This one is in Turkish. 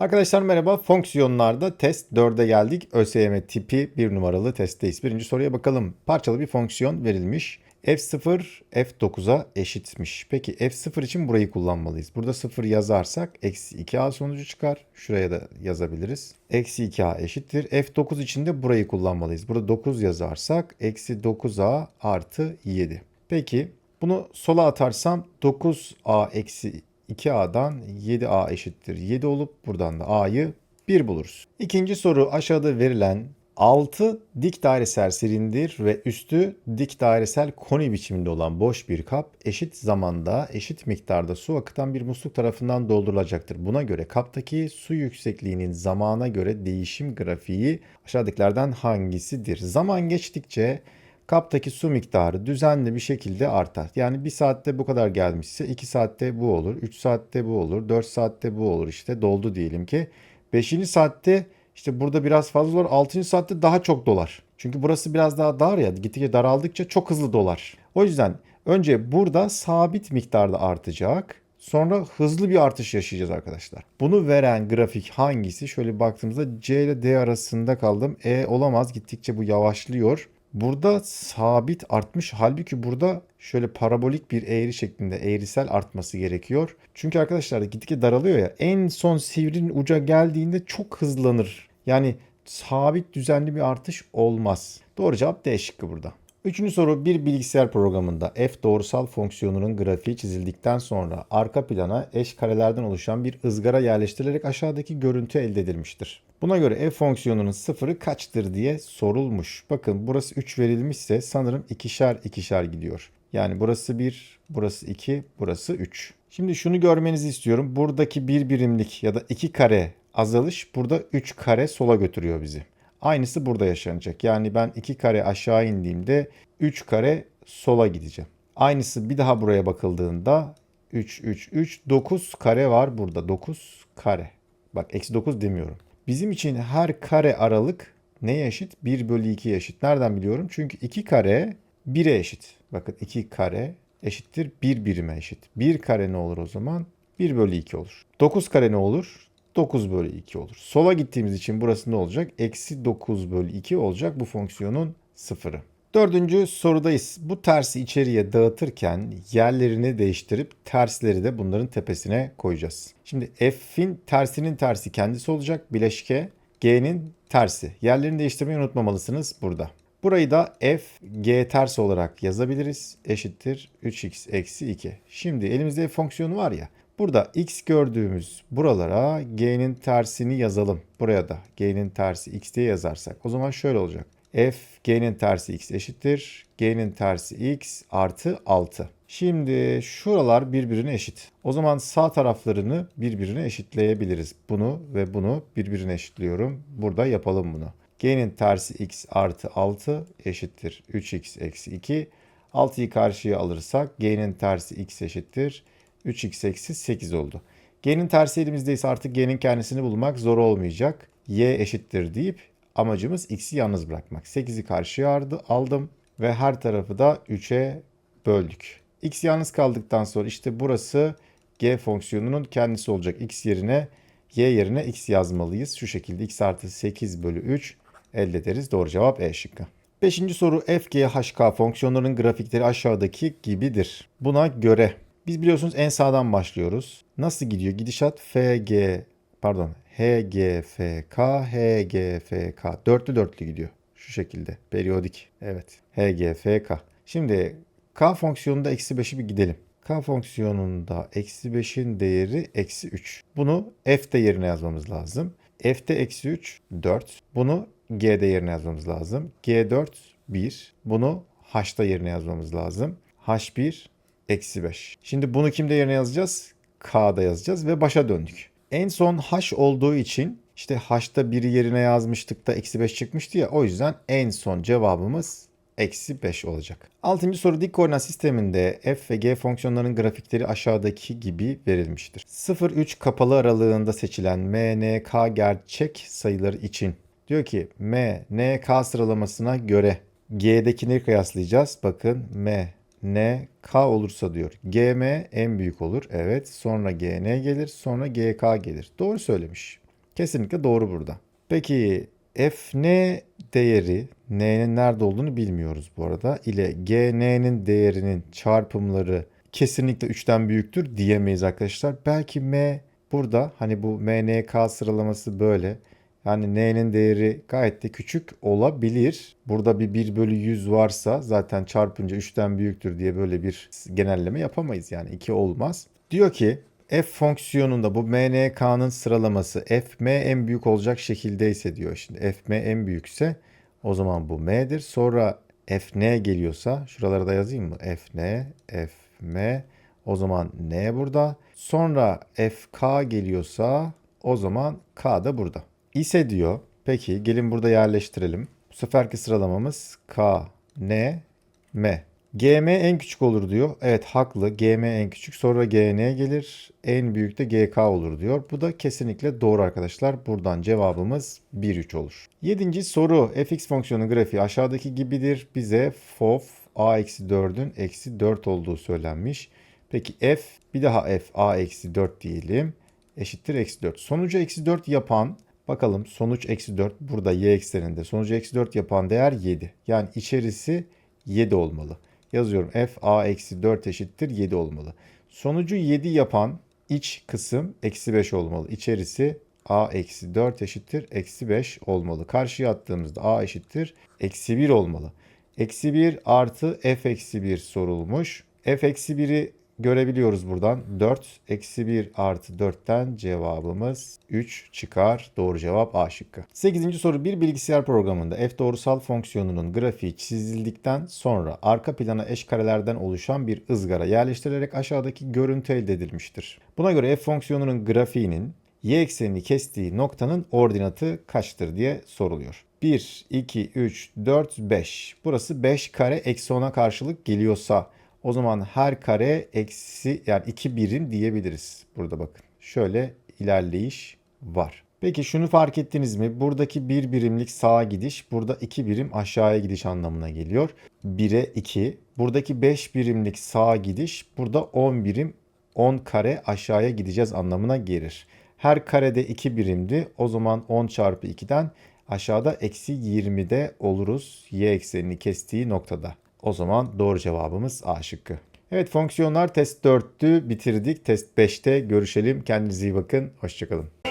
Arkadaşlar merhaba. Fonksiyonlarda test 4'e geldik. ÖSYM tipi 1 numaralı testteyiz. Birinci soruya bakalım. Parçalı bir fonksiyon verilmiş. F0 F9'a eşitmiş. Peki F0 için burayı kullanmalıyız. Burada 0 yazarsak eksi 2A sonucu çıkar. Şuraya da yazabiliriz. Eksi 2A eşittir. F9 için de burayı kullanmalıyız. Burada 9 yazarsak eksi 9A artı 7. Peki bunu sola atarsam 9A eksi 2A'dan 7A eşittir 7 olup buradan da A'yı 1 buluruz. İkinci soru aşağıda verilen 6 dik dairesel silindir ve üstü dik dairesel koni biçiminde olan boş bir kap eşit zamanda eşit miktarda su akıtan bir musluk tarafından doldurulacaktır. Buna göre kaptaki su yüksekliğinin zamana göre değişim grafiği aşağıdakilerden hangisidir? Zaman geçtikçe kaptaki su miktarı düzenli bir şekilde artar. Yani bir saatte bu kadar gelmişse 2 saatte bu olur, 3 saatte bu olur, 4 saatte bu olur işte doldu diyelim ki. 5. saatte işte burada biraz fazla olur, 6. saatte daha çok dolar. Çünkü burası biraz daha dar ya gittikçe daraldıkça çok hızlı dolar. O yüzden önce burada sabit miktarda artacak. Sonra hızlı bir artış yaşayacağız arkadaşlar. Bunu veren grafik hangisi? Şöyle baktığımızda C ile D arasında kaldım. E olamaz. Gittikçe bu yavaşlıyor. Burada sabit artmış. Halbuki burada şöyle parabolik bir eğri şeklinde eğrisel artması gerekiyor. Çünkü arkadaşlar gittikçe daralıyor ya. En son sivrin uca geldiğinde çok hızlanır. Yani sabit düzenli bir artış olmaz. Doğru cevap D şıkkı burada. Üçüncü soru bir bilgisayar programında f doğrusal fonksiyonunun grafiği çizildikten sonra arka plana eş karelerden oluşan bir ızgara yerleştirilerek aşağıdaki görüntü elde edilmiştir. Buna göre f fonksiyonunun sıfırı kaçtır diye sorulmuş. Bakın burası 3 verilmişse sanırım ikişer ikişer gidiyor. Yani burası 1, burası 2, burası 3. Şimdi şunu görmenizi istiyorum. Buradaki bir birimlik ya da 2 kare azalış burada 3 kare sola götürüyor bizi. Aynısı burada yaşanacak. Yani ben 2 kare aşağı indiğimde 3 kare sola gideceğim. Aynısı bir daha buraya bakıldığında 3, 3, 3, 9 kare var burada. 9 kare. Bak eksi 9 demiyorum. Bizim için her kare aralık neye eşit? 1 bölü 2'ye eşit. Nereden biliyorum? Çünkü 2 kare 1'e eşit. Bakın 2 kare eşittir 1 birime eşit. 1 kare ne olur o zaman? 1 bölü 2 olur. 9 kare ne olur? 9 bölü 2 olur. Sola gittiğimiz için burası ne olacak? Eksi 9 bölü 2 olacak bu fonksiyonun sıfırı. Dördüncü sorudayız. Bu tersi içeriye dağıtırken yerlerini değiştirip tersleri de bunların tepesine koyacağız. Şimdi f'in tersinin tersi kendisi olacak. Bileşke g'nin tersi. Yerlerini değiştirmeyi unutmamalısınız burada. Burayı da f g ters olarak yazabiliriz. Eşittir 3x eksi 2. Şimdi elimizde f fonksiyonu var ya. Burada x gördüğümüz buralara g'nin tersini yazalım. Buraya da g'nin tersi x diye yazarsak. O zaman şöyle olacak. F g'nin tersi x eşittir. g'nin tersi x artı 6. Şimdi şuralar birbirine eşit. O zaman sağ taraflarını birbirine eşitleyebiliriz. Bunu ve bunu birbirine eşitliyorum. Burada yapalım bunu. g'nin tersi x artı 6 eşittir 3x eksi 2. 6'yı karşıya alırsak g'nin tersi x eşittir 3x eksi 8 oldu. G'nin tersi elimizdeyse artık G'nin kendisini bulmak zor olmayacak. Y eşittir deyip amacımız x'i yalnız bırakmak. 8'i karşıya aldım ve her tarafı da 3'e böldük. x yalnız kaldıktan sonra işte burası g fonksiyonunun kendisi olacak. x yerine y yerine x yazmalıyız. Şu şekilde x artı 8 bölü 3 elde ederiz. Doğru cevap E şıkkı. Beşinci soru f, g, h, k fonksiyonlarının grafikleri aşağıdaki gibidir. Buna göre biz biliyorsunuz en sağdan başlıyoruz. Nasıl gidiyor? Gidişat FG pardon HGFK HGFK dörtlü dörtlü gidiyor. Şu şekilde periyodik. Evet. HGFK. Şimdi K fonksiyonunda eksi 5'i bir gidelim. K fonksiyonunda eksi 5'in değeri eksi 3. Bunu F'de yerine yazmamız lazım. F'de eksi 3 4. Bunu G'de yerine yazmamız lazım. G4 1. Bunu H'da yerine yazmamız lazım. H1 eksi 5. Şimdi bunu kimde yerine yazacağız? K'da yazacağız ve başa döndük. En son H olduğu için işte H'ta biri yerine yazmıştık da eksi 5 çıkmıştı ya o yüzden en son cevabımız eksi 5 olacak. Altıncı soru dik koordinat sisteminde f ve g fonksiyonlarının grafikleri aşağıdaki gibi verilmiştir. 0-3 kapalı aralığında seçilen m, n, k gerçek sayıları için diyor ki m, n, k sıralamasına göre g'dekini kıyaslayacağız. Bakın m, N, K olursa diyor. GM en büyük olur. Evet. Sonra GN gelir. Sonra GK gelir. Doğru söylemiş. Kesinlikle doğru burada. Peki f n değeri n'nin nerede olduğunu bilmiyoruz bu arada ile gn'nin değerinin çarpımları kesinlikle 3'ten büyüktür diyemeyiz arkadaşlar. Belki m burada hani bu mnk sıralaması böyle. Yani n'nin değeri gayet de küçük olabilir. Burada bir 1 bölü 100 varsa zaten çarpınca 3'ten büyüktür diye böyle bir genelleme yapamayız. Yani 2 olmaz. Diyor ki f fonksiyonunda bu mnk'nın sıralaması fm en büyük olacak şekildeyse diyor. Şimdi fm en büyükse o zaman bu m'dir. Sonra fn geliyorsa şuralara da yazayım mı? fn, fm o zaman n burada. Sonra fk geliyorsa o zaman k da burada. İse diyor. Peki gelin burada yerleştirelim. Bu seferki sıralamamız k, n, m. GM en küçük olur diyor. Evet haklı. GM en küçük. Sonra GN gelir. En büyük de GK olur diyor. Bu da kesinlikle doğru arkadaşlar. Buradan cevabımız 1-3 olur. Yedinci soru. fx fonksiyonu grafiği aşağıdaki gibidir. Bize fof a-4'ün eksi 4 olduğu söylenmiş. Peki f bir daha f a-4 diyelim. Eşittir eksi 4. Sonucu eksi 4 yapan bakalım sonuç eksi 4 burada y ekseninde. Sonucu eksi 4 yapan değer 7. Yani içerisi 7 olmalı. Yazıyorum f a eksi 4 eşittir 7 olmalı. Sonucu 7 yapan iç kısım eksi 5 olmalı. İçerisi a eksi 4 eşittir eksi 5 olmalı. Karşıya attığımızda a eşittir eksi 1 olmalı. Eksi 1 artı f eksi 1 sorulmuş. f eksi 1'i görebiliyoruz buradan. 4 eksi 1 artı 4'ten cevabımız 3 çıkar. Doğru cevap A şıkkı. 8. soru bir bilgisayar programında f doğrusal fonksiyonunun grafiği çizildikten sonra arka plana eş karelerden oluşan bir ızgara yerleştirilerek aşağıdaki görüntü elde edilmiştir. Buna göre f fonksiyonunun grafiğinin y eksenini kestiği noktanın ordinatı kaçtır diye soruluyor. 1, 2, 3, 4, 5. Burası 5 kare eksi 10'a karşılık geliyorsa o zaman her kare eksi yani 2 birim diyebiliriz. Burada bakın. Şöyle ilerleyiş var. Peki şunu fark ettiniz mi? Buradaki 1 birimlik sağa gidiş burada 2 birim aşağıya gidiş anlamına geliyor. 1'e 2. Buradaki 5 birimlik sağa gidiş burada 10 birim 10 kare aşağıya gideceğiz anlamına gelir. Her karede 2 birimdi. O zaman 10 çarpı 2'den aşağıda eksi 20'de oluruz y eksenini kestiği noktada. O zaman doğru cevabımız A şıkkı. Evet fonksiyonlar test 4'tü bitirdik. Test 5'te görüşelim. Kendinize iyi bakın. Hoşçakalın.